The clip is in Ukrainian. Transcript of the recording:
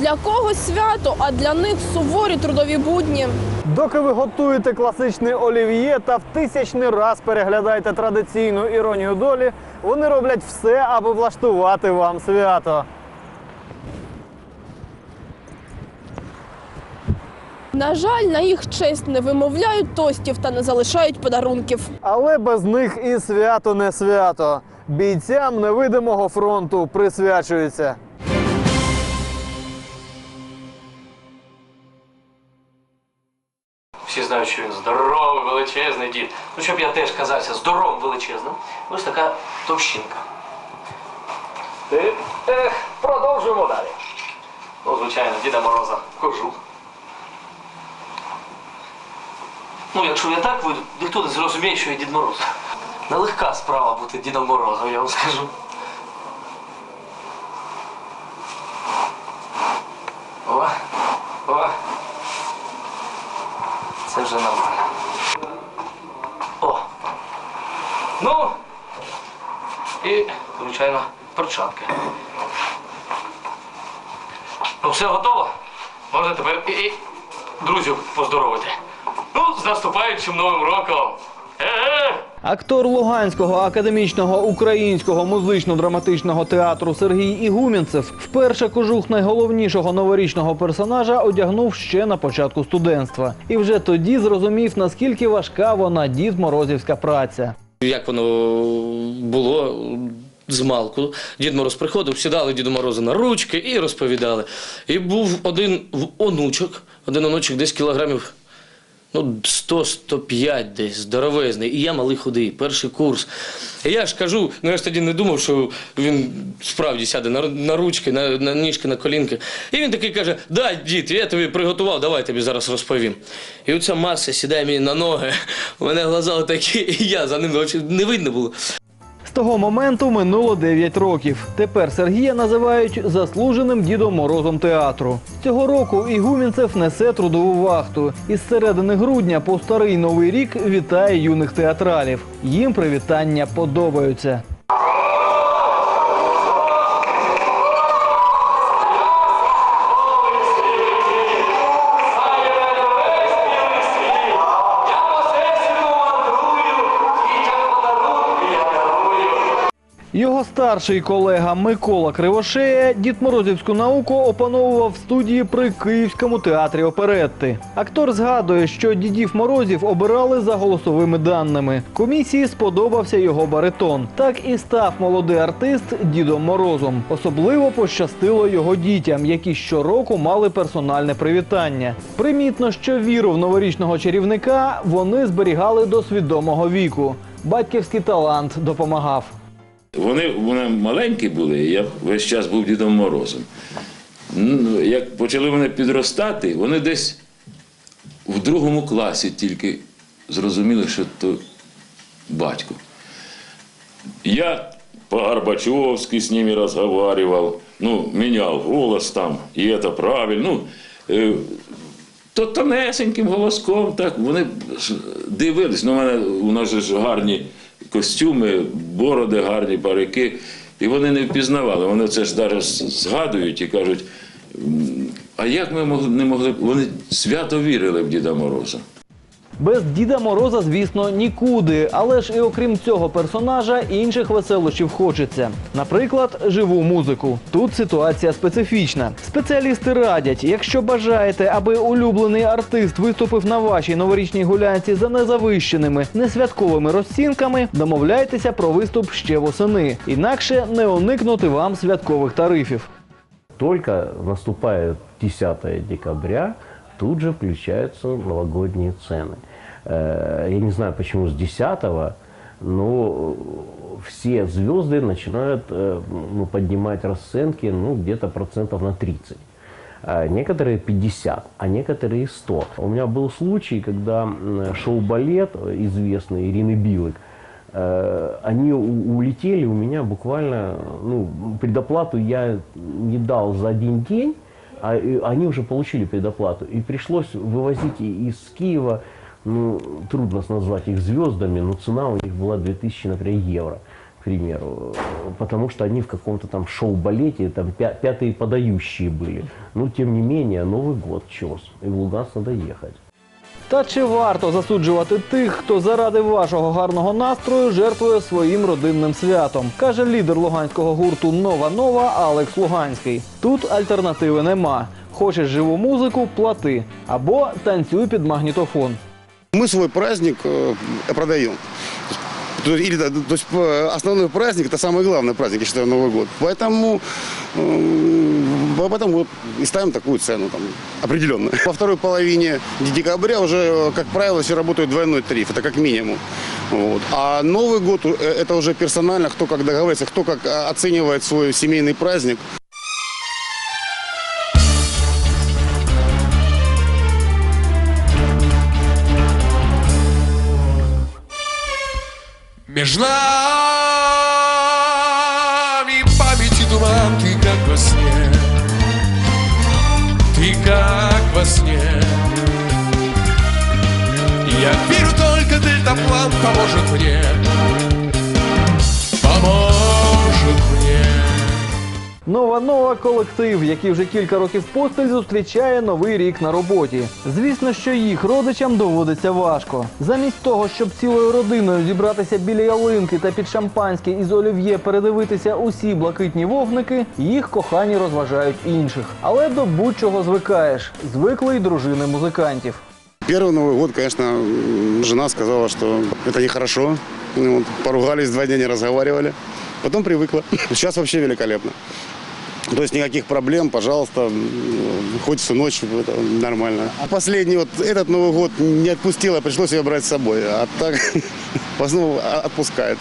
Для когось свято, а для них суворі трудові будні. Доки ви готуєте класичний олів'є та в тисячний раз переглядаєте традиційну іронію долі, вони роблять все, аби влаштувати вам свято. На жаль, на їх честь не вимовляють тостів та не залишають подарунків. Але без них і свято не свято. Бійцям невидимого фронту присвячується. Всі знають, що він здоровий, величезний дід. Ну, щоб я теж казався здоровим величезним. Ось така товщинка. Ех, продовжуємо далі. Ну, звичайно, Діда Мороза кожух. Ну, якщо я так вийду, ніхто не зрозуміє, що я Дід Мороз. Нелегка справа бути Дідом Морозом, я вам скажу. Ну! І, звичайно, перчатки. Ну, все готово. Можна тепер і, і друзів поздоровити. Ну, з наступаючим новим роком! Актор Луганського академічного українського музично-драматичного театру Сергій Ігумінцев вперше кожух найголовнішого новорічного персонажа одягнув ще на початку студентства. І вже тоді зрозумів, наскільки важка вона дід Морозівська праця. Як воно було з малку. Дід Мороз приходив, сідали Діду Морозу на ручки і розповідали. І був один онучок, один онучок десь кілограмів. Ну, 100-105 десь, здоровезний. І я малий худий, перший курс. І я ж кажу, ну я ж тоді не думав, що він справді сяде на, на ручки, на, на ніжки, на колінки. І він такий каже: да, дід, я тобі приготував, давай тобі зараз розповім. І оця маса сідає мені на ноги, у мене глаза такі, і я за ним не видно було. Того моменту минуло 9 років. Тепер Сергія називають заслуженим дідом Морозом театру. Цього року Ігумінцев несе трудову вахту. Із середини грудня по старий новий рік вітає юних театралів. Їм привітання подобаються. Його старший колега Микола Кривошея Дід Морозівську науку опановував в студії при Київському театрі оперетти. Актор згадує, що дідів Морозів обирали за голосовими даними. Комісії сподобався його баритон. Так і став молодий артист Дідом Морозом. Особливо пощастило його дітям, які щороку мали персональне привітання. Примітно, що віру в новорічного чарівника вони зберігали до свідомого віку. Батьківський талант допомагав. Вони, вони маленькі були, я весь час був Дідом Морозом. Ну, Як почали вони підростати, вони десь в другому класі тільки зрозуміли, що то батько. Я по-Горбачевски з ними розговаривав, ну, міняв голос там, і це правильно. Ну, е, то тонесеньким голоском, так, вони дивились. Ну, у нас ж гарні костюми, бороди, гарні парики. І вони не впізнавали. Вони це ж зараз згадують і кажуть, а як ми не могли. Вони свято вірили в Діда Мороза. Без Діда Мороза, звісно, нікуди. Але ж і окрім цього персонажа інших веселощів хочеться. Наприклад, живу музику. Тут ситуація специфічна. Спеціалісти радять, якщо бажаєте, аби улюблений артист виступив на вашій новорічній гулянці за незавищеними, несвятковими розцінками, домовляйтеся про виступ ще восени. Інакше не уникнути вам святкових тарифів. Только наступает 10 декабря, тут же включаются новогодние цены. Э, Я не знаю, почему с 10 но все звезды начинают э, ну, поднимать расценки ну, где-то процентов на 30. А Некоторые 50, а некоторые 100. У меня был случай, когда м, шоу-балет известный Ирины Билык, Э, они улетели у меня буквально, ну, предоплату я не дал за один день, а они уже получили предоплату. И пришлось вывозить из Киева, ну, трудно назвать их звездами, но цена у них была 2000, например, евро. примеру, э, потому что они в каком-то там шоу-балете, там пя- пятые подающие были. Но, тем не менее, Новый год чес, и в Луганск надо ехать. Та чи варто засуджувати тих, хто заради вашого гарного настрою жертвує своїм родинним святом, каже лідер луганського гурту Нова Нова Алекс Луганський. Тут альтернативи нема. Хочеш живу музику плати або танцюй під магнітофон. Мы свой праздник э, продаем. То есть, или, да, то есть э, основной праздник, это самый главный праздник, я считаю, Новый год. Поэтому, э, поэтому и ставим такую цену там, определенную. Во второй половине декабря уже, как правило, все работают двойной тариф, это как минимум. Вот. А Новый год э, это уже персонально, кто как договаривается, кто как э, оценивает свой семейный праздник. Между поможет мне. Нова Нова колектив, який вже кілька років поспіль зустрічає новий рік на роботі. Звісно, що їх родичам доводиться важко. Замість того, щоб цілою родиною зібратися біля ялинки та під шампанське із олів'є передивитися усі блакитні вогники, їх кохані розважають інших. Але до будь-чого звикаєш. Звикли й дружини музикантів. Первый Новый год, конечно, жена сказала, что это нехорошо. Ну, Вот, поругались, два дня не разговаривали. Потом привыкла. Сейчас вообще великолепно. То есть никаких проблем, пожалуйста, хоть всю ночь, это нормально. А последний вот этот Новый год не отпустила, пришлось ее брать с собой. А так в а- отпускает.